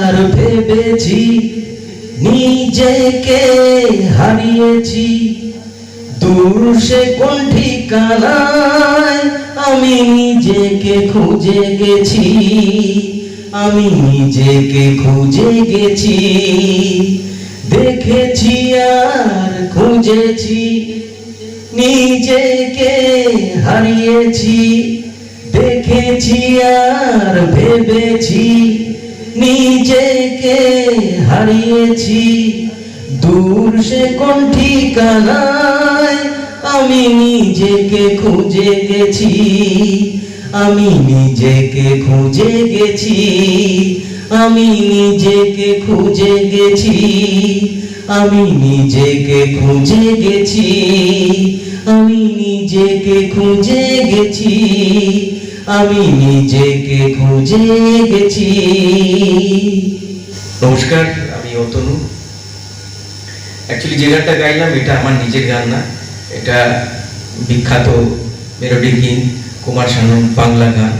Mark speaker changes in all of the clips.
Speaker 1: আর ভেবেছি নিজেকে হারিয়েছি। দূর সে কোন আমি নিজেকে খুঁজে গেছি। আমি নিজেকে খুঁজে গেছি, দেখেছি আর খুঁজেছি, নিজেকে হারিয়েছি, দেখেছি আর ভেবেছি, নিজেকে হারিয়েছি। দূর সে কোন ঠিকানায় আমি নিজেকে খুঁজে গেছি আমি নিজেকে খুঁজে গেছি, আমি নিজেকে খুঁজে গেছি, আমি নিজেকে খুঁজে গেছি, আমি নিজেকে খুঁজে গেছি, আমি নিজেকে খুঁজে গেছি।
Speaker 2: নমস্কার, আমি অতনু। অ্যাকচুয়ালি যে গানটা গাইলাম, এটা আমার নিজের গান না। এটা বিখ্যাত মেলোডি কিং কুমার শানু বাংলা গান।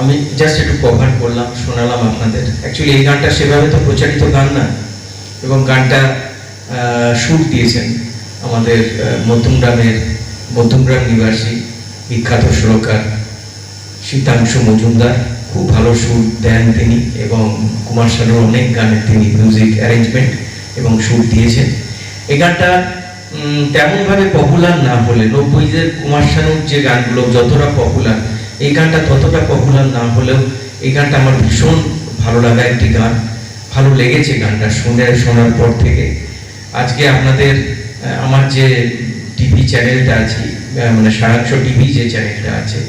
Speaker 2: আমি জাস্ট একটু কভার করলাম, শোনালাম আপনাদের। অ্যাকচুয়ালি এই গানটা সেভাবে তো প্রচারিত গান না, এবং গানটা সুর দিয়েছেন আমাদের মধ্যমগ্রামের মধ্যমগ্রাম নিবাসী, বিখ্যাত সুরকার শীতাংশু মজুমদার। খুব ভালো সুর দেন তিনি, এবং কুমার শানুর অনেক গানের তিনি মিউজিক অ্যারেঞ্জমেন্ট এবং সুর দিয়েছেন। এই গানটা তেমনভাবে পপুলার না হলে, নব্বইদের কুমার শানুর যে গানগুলো যতটা পপুলার এই গানটা ততটা পপুলার না হলেও এই গানটা আমার ভীষণ ভালো লাগা একটি গান, ভালো লেগেছে গানটা শুনে, শোনার পর থেকে। আজকে আপনাদের আমার যে টিভি চ্যানেলটা আছে মানে সারাংশ টিভি যে চ্যানেলটা আছে,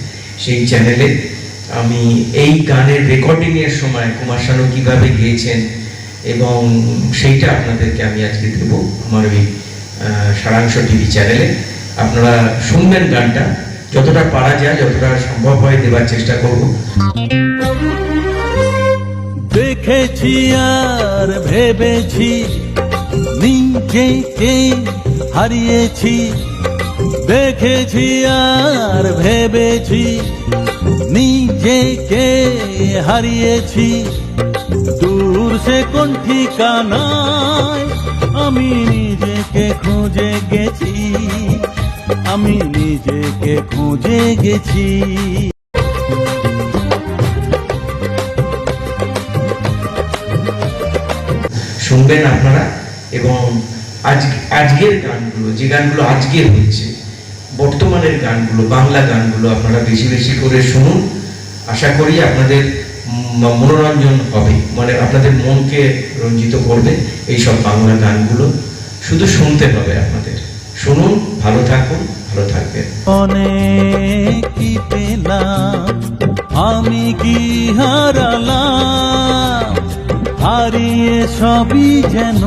Speaker 2: সেই চ্যানেলে আমি এই গানের রেকর্ডিংয়ের সময় কুমার শানু কীভাবে গিয়েছেন এবং সেইটা আপনাদেরকে আমি আজকে দেবো, আমার ওই সারাংশ টিভি চ্যানেলে। আপনারা শুনবেন গানটা। যতটা পারা যায়, যতটা সম্ভব হয় দেওয়ার চেষ্টা করব।
Speaker 3: দেখেছি আর ভেবেছি নিজেকে হারিয়েছি। দেখেছি আর ভেবেছি নিজেকে হারিয়েছি। দূর সে কোন ঠিকানায় আমি খুঁজে গেছি, আমি নিজেকে খুঁজে গেছি।
Speaker 2: শুনবেন আপনারা এবং আজ আজকের গানগুলো, যে গানগুলো আজকের হচ্ছে বর্তমানের গানগুলো, বাংলা গানগুলো আপনারা বেশি বেশি করে শুনুন। আশা করি আপনাদের মনোরঞ্জন হবে মানে আপনাদের মনকে রঞ্জিত করবে এইসব বাংলা গানগুলো। শুধু শুনতে হবে আপনাদের। শুনুন ভালো থাকুন ভালো থাকবেন।
Speaker 3: অনেক কি পেলাম? আমি কি হারালাম? হারিয়ে সবই যেন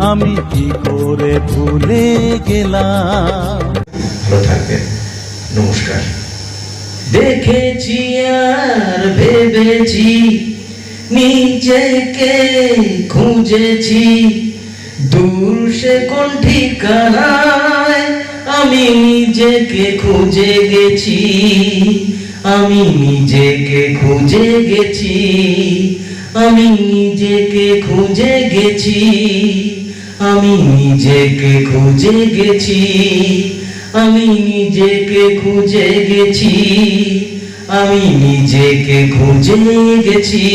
Speaker 3: আমি কি করে ভুলে গেলাম?
Speaker 2: ভালো থাকবেন। নমস্কার।
Speaker 1: দেখেছি আর ভেবেছি নিজেকে খুঁজেছি। দূর সে কোন ঠিকানায়? আমি নিজেকে খুঁজে গেছি। আমি নিজেকে খুঁজে গেছি। আমি নিজেকে খুঁজে গেছি। আমি নিজেকে খুঁজে গেছি। আমি নিজেকে খুঁজে গেছি। আমি নিজেকে খুঁজে গেছি।